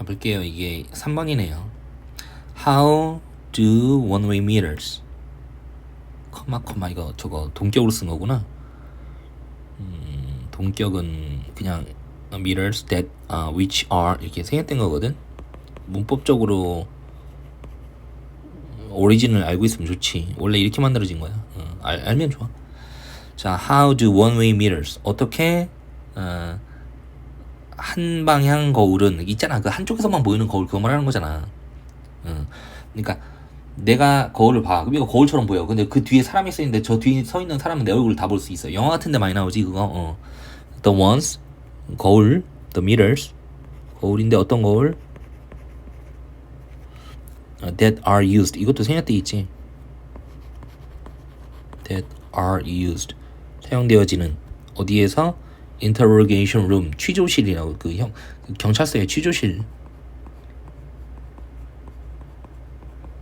자 볼게요. 이게 3번이네요. How do one-way mirrors? 커마 커마 이거 저거 동격으로 쓴 거구나. 음, 동격은 그냥 mirrors that uh, which are 이렇게 생략된 거거든. 문법적으로 오리진을 알고 있으면 좋지. 원래 이렇게 만들어진 거야. 어, 알, 알면 좋아. 자, how do one-way mirrors? 어떻게 어, 한 방향 거울은 있잖아. 그 한쪽에서만 보이는 거울 그거 말하는 거잖아. 어, 그러니까 내가 거울을 봐. 그럼 이거 거울처럼 보여. 근데 그 뒤에 사람이 서 있는데 저 뒤에 서 있는 사람은 내 얼굴을 다 볼 수 있어. 영화 같은 데 많이 나오지 그거. 어. The ones 거울, the mirrors 거울인데 어떤 거울? 어, that are used 이것도 생략 돼 있지. that are used 사용되어지는 어디에서 interrogation room 취조실이라고 그 형 경찰서의 취조실.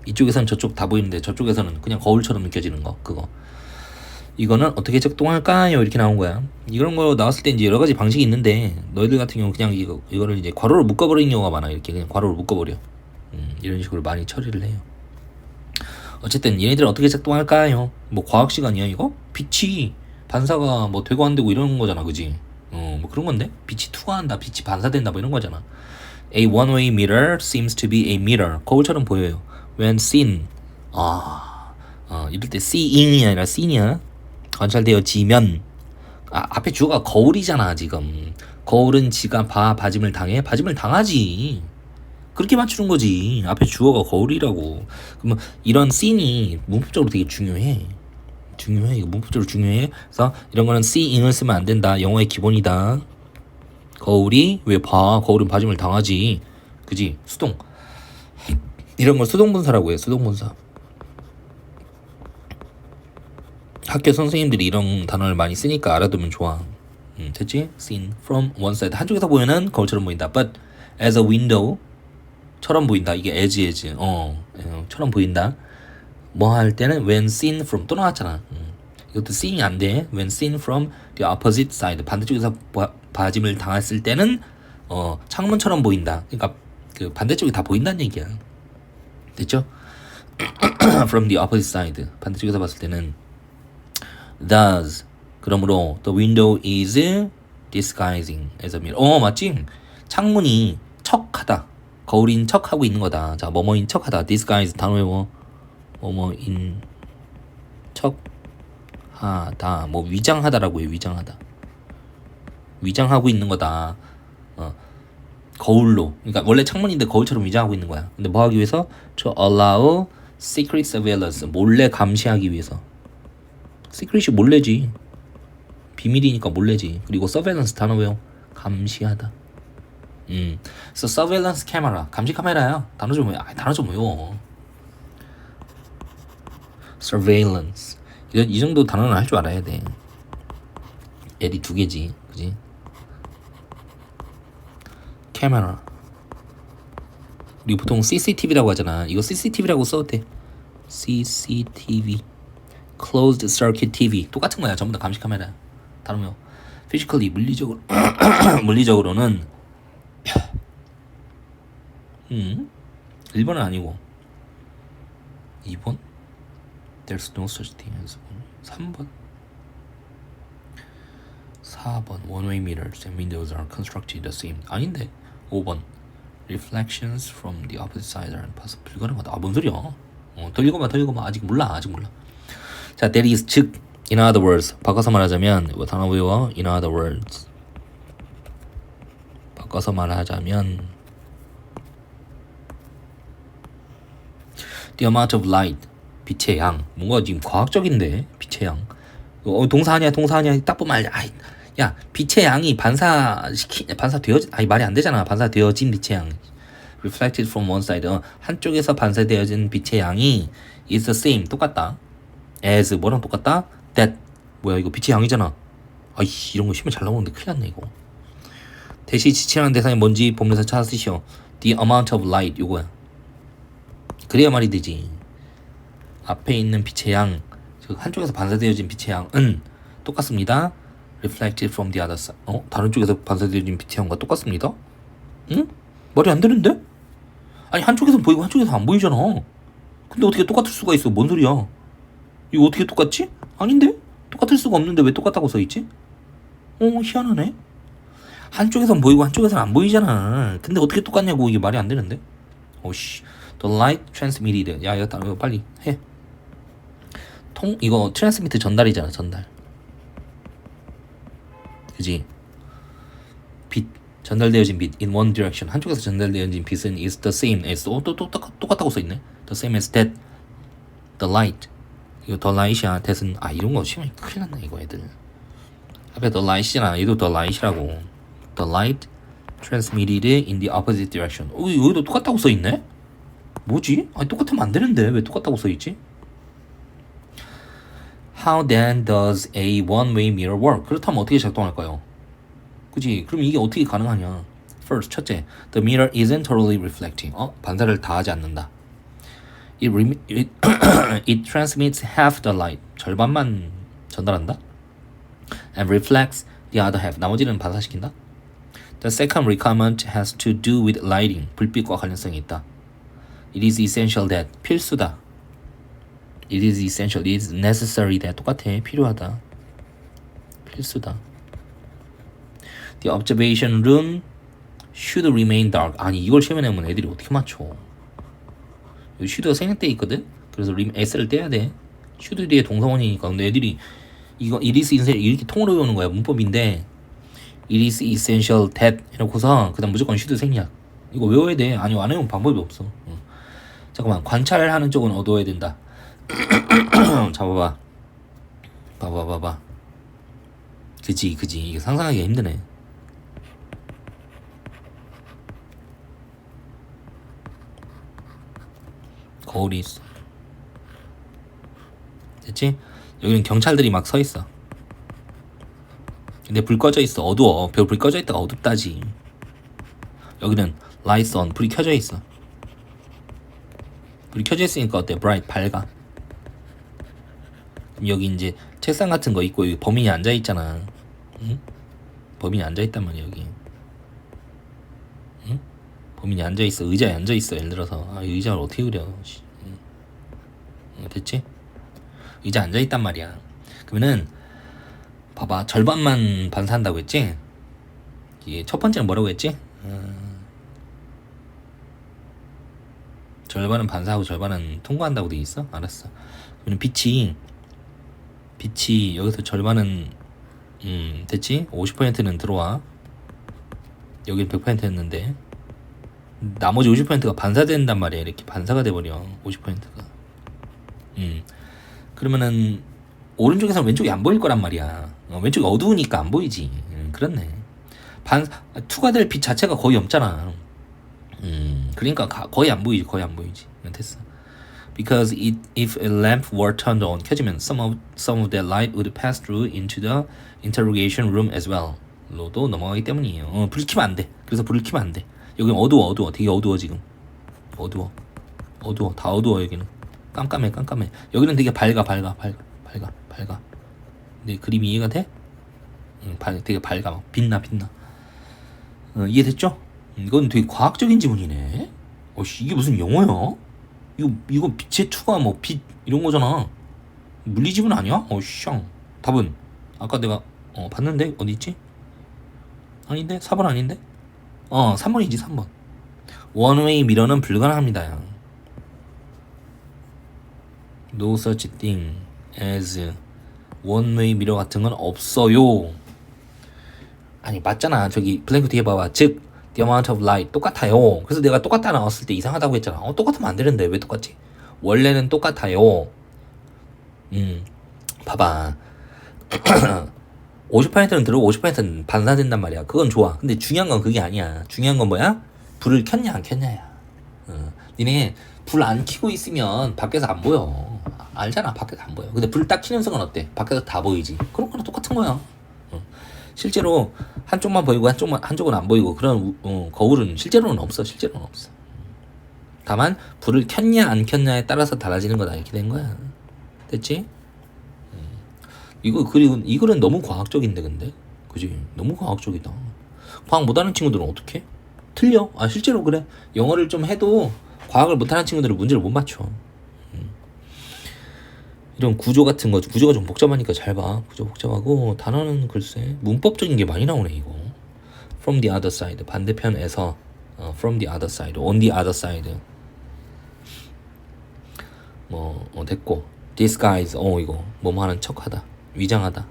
이쪽에서는 저쪽 다 보이는데 저쪽에서는 그냥 거울처럼 느껴지는 거 그거. 이거는 어떻게 작동할까요? 이렇게 나온 거야. 이런 거 나왔을 때 이제 여러 가지 방식이 있는데 너희들 같은 경우 그냥 이거 이거를 이제 괄호로 묶어버리는 경우가 많아 이렇게 그냥 괄호로 묶어버려. 음, 이런 식으로 많이 처리를 해요. 어쨌든 얘네들은 어떻게 작동할까요? 뭐 과학 시간이야 이거? 빛이 반사가 뭐 되고 안 되고 이런 거잖아 그지? 어 뭐 그런 건데 빛이 투과한다 빛이 반사된다 뭐 이런 거잖아 A one-way mirror seems to be a mirror. 거울처럼 보여요. When seen, 아, 어, 이럴 때 seeing이 아니라 seen이야. 관찰되어지면, 아, 앞에 주어가 거울이잖아 지금. 거울은 지가 봐 봐짐을 당해 봐짐을 당하지. 그렇게 맞추는 거지. 앞에 주어가 거울이라고. 그러면 이런 씬이 문법적으로 되게 중요해. 중요해. 이거 문법적으로 중요해. 그래서 이런 거는 seeing을 쓰면 안 된다. 영어의 기본이다. 거울이 왜 봐? 거울은 봐줌을 당하지. 그지? 수동. 이런 걸 수동분사라고 해. 수동분사. 학교 선생님들이 이런 단어를 많이 쓰니까 알아두면 좋아. 음, 됐지? Seen from one side. 한쪽에서 보면은 거울처럼 보인다. But as a window 처럼 보인다. 이게 as as. 어, 어 처럼 보인다. 뭐 할 때는 when seen from 또 나왔잖아. 음. 이것도 seeing이 안 돼. When seen from the opposite side 반대쪽에서 봐, 봐짐을 당했을 때는 어 창문처럼 보인다. 그러니까 그 반대쪽이 다 보인다는 얘기야. 됐죠? from the opposite side 반대쪽에서 봤을 때는 thus 그러므로 the window is disguising as a mirror. 어 맞지? 창문이 척하다. 거울인 척하고 있는 거다. 자 뭐뭐인 척하다. disguise 단어 외워. 뭐뭐인 척? 하다. 뭐 위장하다라고 해요 위장하다. 위장하고 있는 거다. 어, 거울로. 그러니까 원래 창문인데 거울처럼 위장하고 있는 거야. 근데 뭐 하기 위해서? To allow secret surveillance 몰래 감시하기 위해서. secret이 몰래지. 비밀이니까 몰래지. 그리고 surveillance 단어 외워 감시하다. 음. 그래서 surveillance camera. 감시 카메라야. 단어 좀 외워. 아, 단어 좀 외워 surveillance 이 정도 단어는 할 줄 알아야 돼. L이 두 개지, 그지? 카메라. 우리 보통 CCTV라고 하잖아. 이거 CCTV라고 써도 돼. CCTV, closed circuit TV 똑같은 거야. 전부 다 감시 카메라. 다르면 physically 물리적으로 물리적으로는 음 1번은 아니고 2번 There's no such thing as one. 3번 4번 One-way mirrors and windows are constructed the same 아닌데 5번 Reflections from the opposite side are impossible 불가능하다 아뭔 소리야 어, 더 읽어봐 더 읽어봐 아직 몰라 아직 몰라 자 that is 즉 in other words 바꿔서 말하자면 뭐 단어 외워 in other words 바꿔서 말하자면 the amount of light 빛의 양. 뭔가 지금 과학적인데 빛의 양. 어, 동사 아니야 동사 아니야 딱 보면 알야 아이, 야 빛의 양이 반사시키 반사되어 아니 말이 안 되잖아. 반사되어진 빛의 양. Reflected from one side. 어, 한쪽에서 반사되어진 빛의 양이 is the same. 똑같다. As 뭐랑 똑같다? That. 뭐야 이거 빛의 양이잖아. 아이 이런 거 시면 잘 나오는데 큰일 났네 이거. 대시 지칭하는 대상이 뭔지 보면서 찾아 쓰시오. The amount of light 요거야. 그래야 말이 되지 앞에 있는 빛의 양, 즉 한쪽에서 반사되어진 빛의 양은 똑같습니다. reflected from the other side. 어? 다른 쪽에서 반사되어진 빛의 양과 똑같습니다. 응? 말이 안 되는데? 아니 한쪽에선 보이고 한쪽에서 안 보이잖아. 근데 어떻게 똑같을 수가 있어? 뭔 소리야? 이거 어떻게 똑같지? 아닌데? 똑같을 수가 없는데 왜 똑같다고 써 있지? 어 희한하네. 한쪽에선 보이고 한쪽에선 안 보이잖아. 근데 어떻게 똑같냐고 이게 말이 안 되는데? 오씨. The light transmitted. 야, 이거 빨리 해. 통 이거 트랜스미트 전달이잖아, 전달. 그지? 빛 전달되어진 빛 in one direction 한쪽에서 전달되어진 빛은 is the same as 어, 또, 또, 또 똑같다고 써 있네. The same as that. The light. 이거 the light이야. that은 아 이런 거 시험이 큰일 났네 이거 애들. 앞에 the light이잖아. 얘도 the light이라고. The light transmitted in the opposite direction. 어, 여기도 똑같다고 써 있네. 뭐지? 아니 똑같으면 안 되는데 왜 똑같다고 써 있지? How then does a one-way mirror work? 그렇다면 어떻게 작동할까요? 그지? 그럼 이게 어떻게 가능하냐? First, 첫째, the mirror isn't totally reflecting. 어? 반사를 다 하지 않는다. It, it, it transmits half the light. 절반만 전달한다. And reflects the other half. 나머지는 반사시킨다. The second requirement has to do with lighting. 불빛과 관련성이 있다. It is essential that 필수다. It is essential. It is necessary that 똑같아. 필요하다. 필수다. The observation room should remain dark. 아니 이걸 내면 애들이 어떻게 맞춰? 여기 should가 생략돼 있거든. 그래서 림 s를 떼야 돼. should 뒤에 동사원이니까. 근데 애들이 이거 it is essential 이렇게 통으로 외우는 거야 문법인데 it is essential that 해놓고서 그다음 무조건 should 생략. 이거 외워야 돼. 아니 안 외우면 방법이 없어. 응. 잠깐만 관찰하는 쪽은 얻어야 된다. 잡아봐. 봐봐 봐봐. 그지 그지 이게 상상하기가 힘드네. 거울이 있어. 됐지? 여기는 경찰들이 막 서 있어. 근데 불 꺼져 있어. 어두워. 별불 꺼져 있다가 어둡다지. 여기는 on. 불이 켜져 있어. 불이 켜져 있으니까 어때? bright 밝아. 그럼 여기 이제 책상 같은 거 있고 여기 범인이 앉아 있잖아. 응? 범인이 앉아 있단 말이야 여기. 응? 범인이 앉아 있어. 의자에 앉아 있어. 예를 들어서 아, 이 의자를 어떻게 그려? 씨. 응. 응, 됐지? 의자 앉아 있단 말이야. 그러면은 봐봐 절반만 반사한다고 했지? 이게 첫 번째는 뭐라고 했지? 음, 절반은 반사하고 절반은 통과한다고 돼 있어? 알았어. 그러면 빛이 빛이 여기서 절반은 음 됐지? 50%는 들어와. 여기 100%였는데 나머지 50%가 반사된단 말이야. 이렇게 반사가 돼버려. 50%가. 음 그러면은 오른쪽에서 왼쪽이 안 보일 거란 말이야. 어, 왼쪽이 어두우니까 안 보이지. 음, 그렇네. 반 투가 될 빛 자체가 거의 없잖아. 음, 그러니까 가- 거의 안 보이지, 거의 안 보이지. 음, 됐어. Because it, if a lamp were turned on, 켜지면 some of some of that light would pass through into the interrogation room as well. 로도 넘어가기 때문이에요. 어, 불 켜면 안 돼. 그래서 불을 켜면 안 돼. 여기 어두워, 어두워, 되게 어두워 지금. 어두워, 어두워, 다 어두워 여기는. 깜깜해, 깜깜해. 여기는 되게 밝아, 밝아, 밝아, 밝아, 밝아. 내 그림 이해가 돼? 응, 밝, 되게 밝아, 막 빛나, 빛나. 어, 이해됐죠? 음, 이건 되게 과학적인 지문이네. 어씨 이게 무슨 영어야? 이거 이거 빛의 투가 뭐 빛 이런 거잖아. 물리 지문 아니야? 어샹. 답은 아까 내가 어 봤는데 어디 있지? 아닌데 4번 아닌데? 어 3번이지 3번. 원웨이 미러는 불가능합니다. 야. No such thing as 원웨이 미러 같은 건 없어요. 아니 맞잖아. 저기 블랭크 뒤에 봐봐. 즉 the amount of light 똑같아요. 그래서 내가 똑같다 나왔을 때 이상하다고 했잖아. 어 똑같으면 안 되는데 왜 똑같지? 원래는 똑같아요. 음 봐봐. 50%는 들어오고 50%는 반사된단 말이야. 그건 좋아. 근데 중요한 건 그게 아니야. 중요한 건 뭐야? 불을 켰냐 안 켰냐야. 어. 니네 불 안 켜고 있으면 밖에서 안 보여. 알잖아. 밖에서 안 보여. 근데 불 딱 켜는 순간 어때? 밖에서 다 보이지. 그런 거랑 똑같은 거야. 어. 실제로 한쪽만 보이고 한쪽만 한쪽은 안 보이고 그런 우- 어, 거울은 실제로는 없어. 실제로는 없어. 다만 불을 켰냐 안 켰냐에 따라서 달라지는 거다 이렇게 된 거야. 됐지? 음. 이거 그리고 이거는 너무 과학적인데 근데 그지? 너무 과학적이다. 과학 못하는 친구들은 어떻게? 틀려. 아 실제로 그래. 영어를 좀 해도 과학을 못하는 친구들은 문제를 못 맞춰. 음. 이런 구조 같은 거 구조가 좀 복잡하니까 잘 봐. 구조 복잡하고 단어는 글쎄 문법적인 게 많이 나오네 이거. From the other side 반대편에서 어, from the other side, on the other side. 뭐 어, 됐고 disguise 어 이거 뭐뭐 하는 척하다 위장하다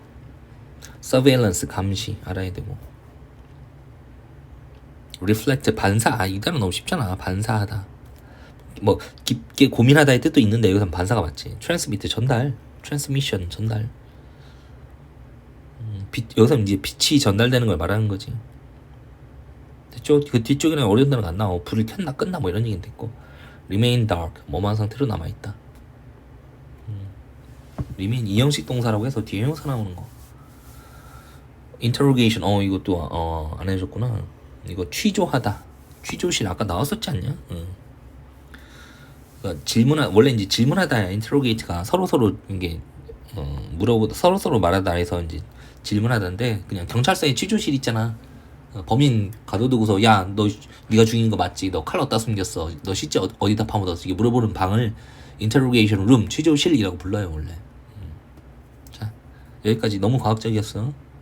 surveillance 감시 알아야 되고 reflect 반사 아, 이 단어 너무 쉽잖아 반사하다 뭐 깊게 고민하다의 뜻도 있는데 여기서 반사가 맞지. Transmit 전달. Transmission 전달. 음, 빛, 여기서 이제 빛이 전달되는 걸 말하는 거지. 됐죠? 그 뒤쪽에는 어려운 단어가 안 나와. 불을 켰나 껐나 뭐 이런 얘기는 됐고. Remain dark. 뭐만 상태로 남아 있다. remain 이형식 동사라고 해서 뒤에 형사 나오는 거. Interrogation. 어 이것도 어 안 해줬구나. 이거 취조하다. 취조실 아까 나왔었지 않냐? 응. 그러니까 질문하 원래 이제 질문하다 interrogate가 서로 서로 이게 어, 물어보다 서로 서로 말하다 해서 이제 질문하다인데 그냥 경찰서에 취조실 있잖아. 어, 범인 가둬두고서 야 너 네가 죽인 거 맞지? 너 칼 어디다 숨겼어? 너 실제 어- 어디다 파묻었어? 이게 물어보는 방을 interrogation room 취조실이라고 불러요 원래. 음. 자 여기까지 너무 과학적이었어